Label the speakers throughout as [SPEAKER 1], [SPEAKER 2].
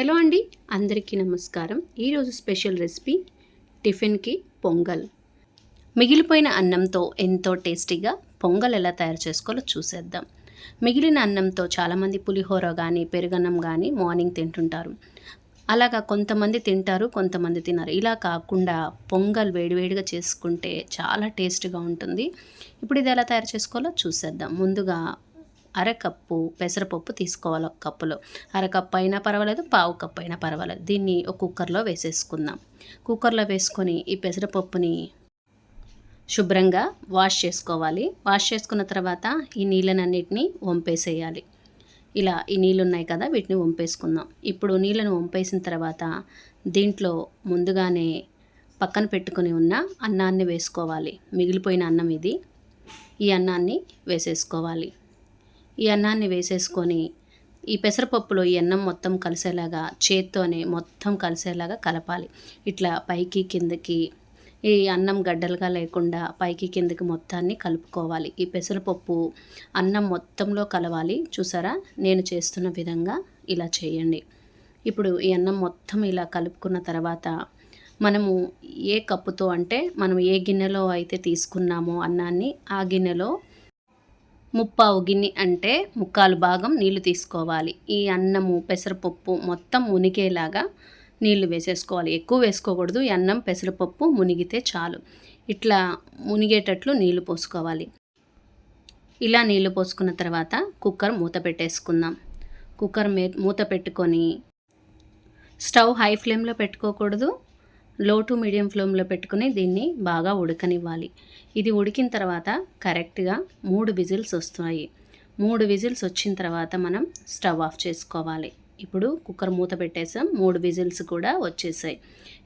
[SPEAKER 1] Hello అండి అందరికీ నమస్కారం. ఈరోజు స్పెషల్ రెసిపీ టిఫిన్కి పొంగల్. మిగిలిపోయిన అన్నంతో ఎంతో టేస్టీగా పొంగల్ ఎలా తయారు చేసుకోవాలో చూసేద్దాం. మిగిలిన అన్నంతో చాలామంది పులిహోర కానీ పెరుగన్నం కానీ మార్నింగ్ తింటుంటారు. అలాగా కొంతమంది తింటారు కొంతమంది తినరు. ఇలా కాకుండా పొంగల్ వేడివేడిగా చేసుకుంటే చాలా టేస్ట్గా ఉంటుంది. ఇప్పుడు ఇది ఎలా తయారు చేసుకోవాలో చూసేద్దాం. ముందుగా అరకప్పు పెసరపప్పు తీసుకోవాలి ఒక కప్పులో. అరకప్పు అయినా పర్వాలేదు పావు కప్పు అయినా పర్వాలేదు. దీన్ని ఒక కుక్కర్లో వేసేసుకుందాం. కుక్కర్లో వేసుకొని ఈ పెసరపప్పుని శుభ్రంగా వాష్ చేసుకోవాలి. వాష్ చేసుకున్న తర్వాత ఈ నీళ్ళనన్నిటిని వంపేసేయాలి. ఇలా ఈ నీళ్ళు ఉన్నాయి కదా వీటిని వంపేసుకుందాం. ఇప్పుడు నీళ్ళను వంపేసిన తర్వాత దీంట్లో ముందుగానే పక్కన పెట్టుకుని ఉన్న అన్నాన్ని వేసుకోవాలి. మిగిలిపోయిన అన్నం ఇది. ఈ అన్నాన్ని వేసేసుకోవాలి. ఈ అన్నాన్ని వేసేసుకొని ఈ పెసరపప్పులో ఈ అన్నం మొత్తం కలిసేలాగా చేత్తోనే మొత్తం కలిసేలాగా కలపాలి. ఇట్లా పైకి కిందకి ఈ అన్నం గడ్డలుగా లేకుండా పైకి కిందకి మొత్తాన్ని కలుపుకోవాలి. ఈ పెసరపప్పు అన్నం మొత్తంలో కలవాలి. చూసారా? నేను చేస్తున్న విధంగా ఇలా చేయండి. ఇప్పుడు ఈ అన్నం మొత్తం ఇలా కలుపుకున్న తర్వాత మనము ఏ కప్పుతో అంటే మనం ఏ గిన్నెలో అయితే తీసుకున్నామో అన్నాన్ని ఆ గిన్నెలో ముప్పావు గిన్నె అంటే ముక్కాలు భాగం నీళ్ళు తీసుకోవాలి. ఈ అన్నము పెసరపప్పు మొత్తం మునిగేలాగా నీళ్ళు వేసేసుకోవాలి. ఎక్కువ వేసుకోకూడదు. అన్నం పెసరపప్పు మునిగితే చాలు. ఇట్లా మునిగేటట్లు నీళ్ళు పోసుకోవాలి. ఇలా నీళ్ళు పోసుకున్న తర్వాత కుక్కర్ మూత పెట్టేసుకుందాం. కుక్కర్ మూత పెట్టుకొని స్టవ్ హై ఫ్లేమ్లో పెట్టుకోకూడదు. లో టు మీడియం ఫ్లేమ్లో పెట్టుకుని దీన్ని బాగా ఉడకనివ్వాలి. ఇది ఉడికిన తర్వాత కరెక్ట్గా మూడు విజిల్స్ వస్తాయి. మూడు విజిల్స్ వచ్చిన తర్వాత మనం స్టవ్ ఆఫ్ చేసుకోవాలి. ఇప్పుడు కుక్కర్ మూత పెట్టేసాం. మూడు విజిల్స్ కూడా వచ్చేసాయి.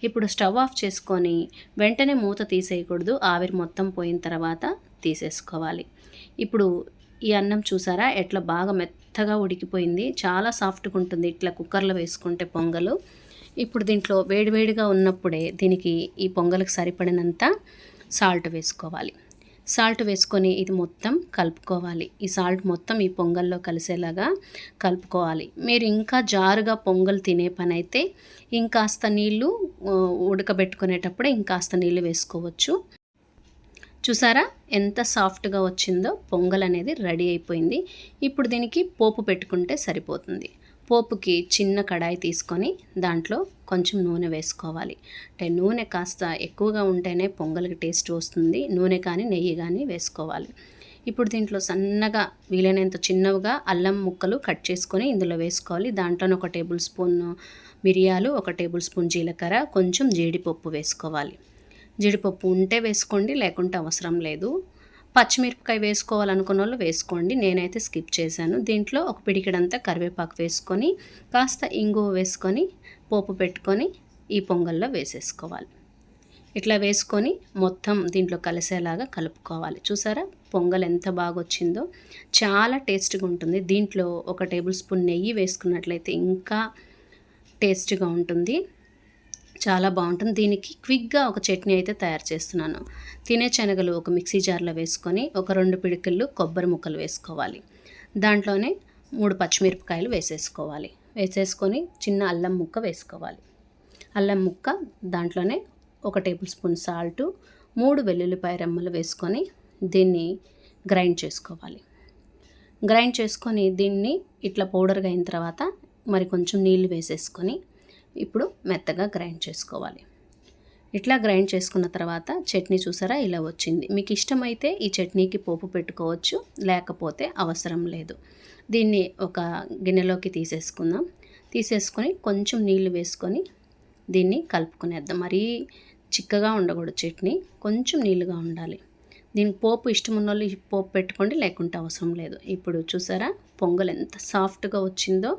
[SPEAKER 1] ఇప్పుడు స్టవ్ ఆఫ్ చేసుకొని వెంటనే మూత తీసేయకూడదు. ఆవిరి మొత్తం పోయిన తర్వాత తీసేసుకోవాలి. ఇప్పుడు ఈ అన్నం చూసారా? ఎట్లా బాగా మెత్తగా ఉడికిపోయింది. చాలా సాఫ్ట్గా ఉంటుంది. ఇట్లా కుక్కర్లో వేసుకుంటే పొంగలు. ఇప్పుడు దీంట్లో వేడివేడిగా ఉన్నప్పుడే దీనికి ఈ పొంగలకు సరిపడినంత సాల్ట్ వేసుకోవాలి. సాల్ట్ వేసుకొని ఇది మొత్తం కలుపుకోవాలి. ఈ సాల్ట్ మొత్తం ఈ పొంగల్లో కలిసేలాగా కలుపుకోవాలి. మీరు ఇంకా జారుగా పొంగల్ తినే పని అయితే ఇంకాస్త నీళ్ళు ఉడకబెట్టుకునేటప్పుడే ఇంకాస్త నీళ్ళు వేసుకోవచ్చు. చూసారా? ఎంత సాఫ్ట్గా వచ్చిందో పొంగల్ అనేది రెడీ అయిపోయింది. ఇప్పుడు దీనికి పోపు పెట్టుకుంటే సరిపోతుంది. పోపుకి చిన్న కడాయి తీసుకొని దాంట్లో కొంచెం నూనె వేసుకోవాలి. అంటే నూనె కాస్త ఎక్కువగా ఉంటేనే పొంగల్కి టేస్ట్ వస్తుంది. నూనె కానీ నెయ్యి కానీ వేసుకోవాలి. ఇప్పుడు దీంట్లో సన్నగా వీలైనంత చిన్నవిగా అల్లం ముక్కలు కట్ చేసుకొని ఇందులో వేసుకోవాలి. దాంట్లోనే ఒక టేబుల్ స్పూన్ మిరియాలు ఒక టేబుల్ స్పూన్ జీలకర్ర కొంచెం జీడిపప్పు వేసుకోవాలి. జీడిపప్పు ఉంటే వేసుకోండి లేకుంటే అవసరం లేదు. పచ్చిమిరపకాయ వేసుకోవాలనుకున్న వాళ్ళు వేసుకోండి. నేనైతే స్కిప్ చేశాను. దీంట్లో ఒక పిడికిడంతా కరివేపాకు వేసుకొని కాస్త ఇంగువ వేసుకొని పోపు పెట్టుకొని ఈ పొంగల్లో వేసేసుకోవాలి. ఇట్లా వేసుకొని మొత్తం దీంట్లో కలిసేలాగా కలుపుకోవాలి. చూసారా? పొంగల్ ఎంత బాగా వచ్చిందో చాలా టేస్ట్గా ఉంటుంది. దీంట్లో ఒక టేబుల్ స్పూన్ నెయ్యి వేసుకున్నట్లయితే ఇంకా టేస్ట్గా ఉంటుంది. చాలా బాగుంటుంది. దీనికి క్విక్గా ఒక చట్నీ అయితే తయారు చేస్తున్నాను. తినే శనగలు ఒక మిక్సీ జార్లో వేసుకొని ఒక రెండు పిడికిళ్ళు కొబ్బరి ముక్కలు వేసుకోవాలి. దాంట్లోనే మూడు పచ్చిమిరపకాయలు వేసేసుకోవాలి. వేసేసుకొని చిన్న అల్లం ముక్క వేసుకోవాలి. అల్లం ముక్క దాంట్లోనే ఒక టేబుల్ స్పూన్ సాల్టు మూడు వెల్లుల్లిపాయ రెమ్మలు వేసుకొని దీన్ని గ్రైండ్ చేసుకోవాలి. గ్రైండ్ చేసుకొని దీన్ని ఇట్లా పౌడర్గా అయిన తర్వాత మరి కొంచెం నీళ్ళు వేసేసుకొని ఇప్పుడు మెత్తగా గ్రైండ్ చేసుకోవాలి. ఇట్లా గ్రైండ్ చేసుకున్న తర్వాత చట్నీ చూసారా ఇలా వచ్చింది. మీకు ఇష్టమైతే ఈ చట్నీకి పోపు పెట్టుకోవచ్చు లేకపోతే అవసరం లేదు. దీన్ని ఒక గిన్నెలోకి తీసేసుకుందాం. తీసేసుకొని కొంచెం నీళ్ళు వేసుకొని దీన్ని కలుపుకునేద్దాం. మరీ చిక్కగా ఉండకూడదు చట్నీ కొంచెం నీళ్ళుగా ఉండాలి. దీనికి పోపు ఇష్టం ఉన్న వాళ్ళు పోపు పెట్టుకోండి లేకుంటే అవసరం లేదు. ఇప్పుడు చూసారా పొంగల్ ఎంత సాఫ్ట్గా వచ్చిందో.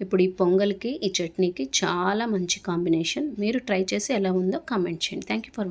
[SPEAKER 1] ఇప్పుడు ఈ పొంగల్కి ఈ చట్నీకి చాలా మంచి కాంబినేషన్. మీరు ట్రై చేసి ఎలా ఉందో కామెంట్ చేయండి. Thank you for